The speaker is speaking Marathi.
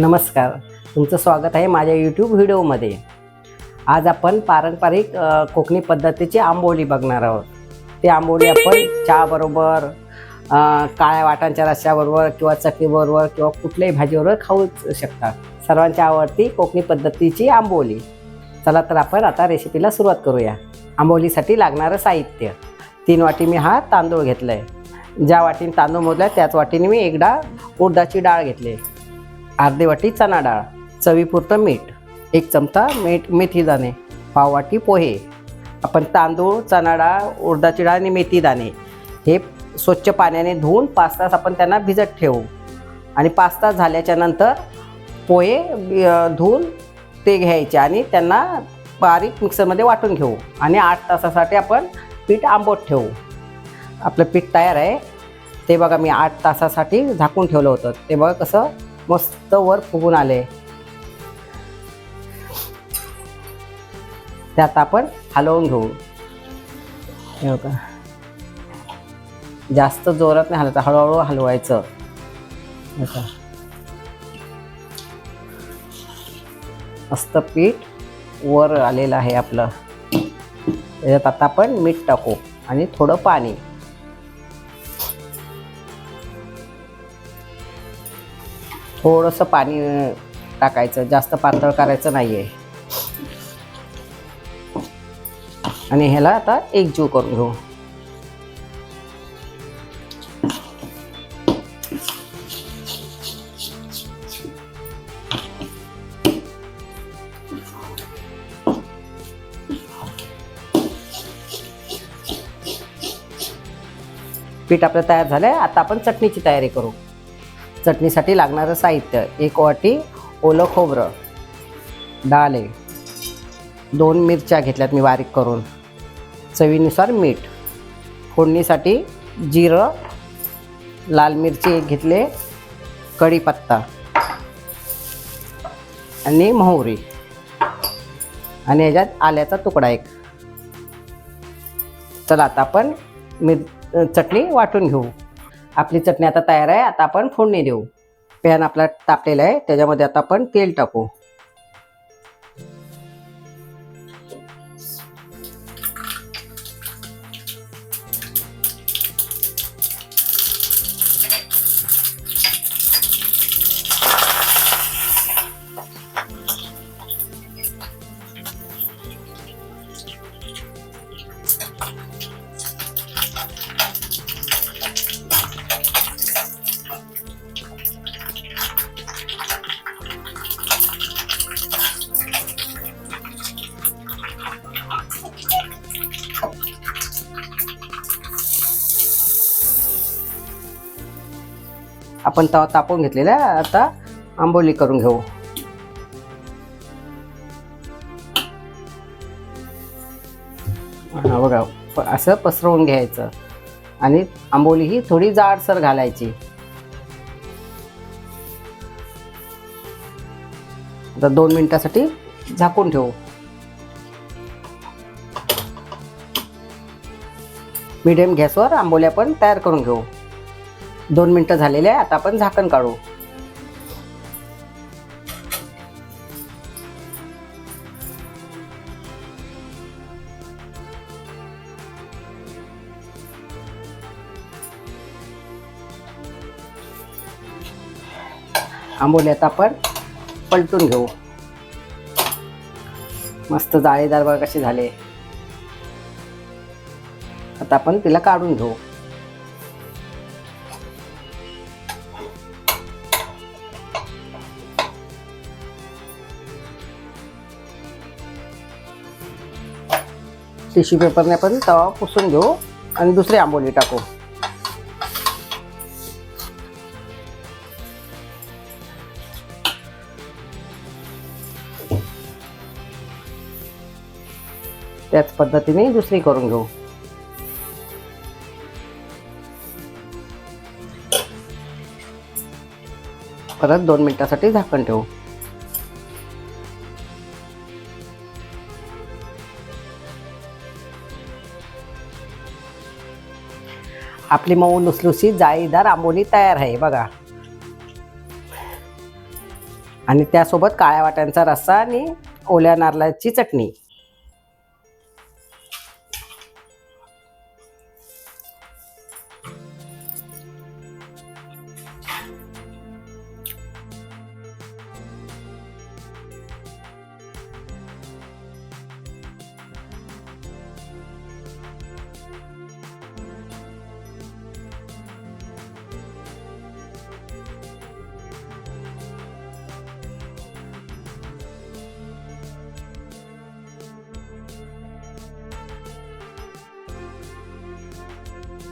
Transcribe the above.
नमस्कार. तुमचं स्वागत आहे माझ्या यूट्यूब व्हिडिओमध्ये. आज आपण पारंपरिक कोकणी पद्धतीची आंबोली बघणार आहोत. ती आंबोली आपण चहाबरोबर काळ्या वाटांच्या रश्याबरोबर किंवा चटणीबरोबर किंवा कुठल्याही भाजीबरोबर खाऊ शकता. सर्वांच्या आवडती कोकणी पद्धतीची आंबोली. चला तर आपण आता रेसिपीला सुरुवात करूया. आंबोलीसाठी लागणारं साहित्य. तीन वाटी मी हा तांदूळ घेतला आहे ज्या वाटीने तांदूळ मोजला त्याच वाटीने मी एकदा उडदाची डाळ घेतली अर्धी वाटी चणा डाळ चवीपुरतं मीठ एक चमचा मीठ मेथी दाणे पाववाटी पोहे. आपण तांदूळ चणा डाळ उडदाची डाळ आणि मेथी दाणे हे स्वच्छ पाण्याने धुवून पाच तास आपण त्यांना भिजत ठेवू. आणि पाच तास झाल्याच्यानंतर पोहे धुवून ते घ्यायचे आणि त्यांना बारीक मिक्सरमध्ये वाटून घेऊ आणि आठ तासासाठी आपण पीठ आंबट ठेवू. आपलं पीठ तयार आहे. ते बघा मी आठ तासासाठी झाकून ठेवलं होतं. ते बघा कसं मस्त वर फुगून आले. त्यात आपण हलवून घेऊ. हे जास्त जोरात नाही हलवायचं हळूहळू हलवायचं. मस्त पीठ वर आलेलं आहे आपलं. त्याच्यात आता आपण मीठ टाकू आणि थोडं पाणी. थोडंसं पाणी टाकायचं जास्त पातळ करायचं नाही आहे आणि ह्याला आता एकजीव करून घेऊ. पीठ आपलं तयार झालंय. आता आपण चटणीची तयारी करू. चटणीसाठी लागणारं साहित्य. एक वाटी ओलं खोबरं. डाळ आहे दोन मिरच्या घेतल्यात मी बारीक करून. चवीनुसार मीठ. फोडणीसाठी जिरं लाल मिरची एक घेतले कढीपत्ता आणि मोहरी. आणि ह्याच्यात आल्याचा तुकडा एक. चला आता आपण मिर चटणी वाटून घेऊ. आपली चटणी आता तयार आहे आता आपण फोडणी देऊ. पॅन आपला तापलेला आहे त्याच्यामध्ये आता आपण तेल टाकू. आपण तवा तापवून घेतलेला आता आंबोली करून घेऊ. हा बघा असं पसरवून घ्यायचं. आणि आंबोली ही थोडी जाडसर घालायची. आता दोन मिनिटासाठी झाकून ठेवू. मिडियम गॅसवर आंबोल्या पण तयार करून घेऊ. दोन मिनटं झालेले आहे आता आपण झाकण काढू. आंबोल्यात आता आपण पलटून घेऊ. मस्त जाळीदार बघा कसे झाले. आता आपण तिला काढून घेऊ. टिश्यू पेपरने आपण तवा पुसून घेऊ आणि दुसरी आंबोली टाकू. त्याच पद्धतीने दुसरी करून घेऊ. परत दोन मिनिटासाठी झाकण ठेवू. आपली मऊ लुसलुशी जाळीदार आंबोली तयार आहे बघा. आणि त्यासोबत काळ्या वाट्यांचा रस्सा आणि ओल्या नारळाची चटणी.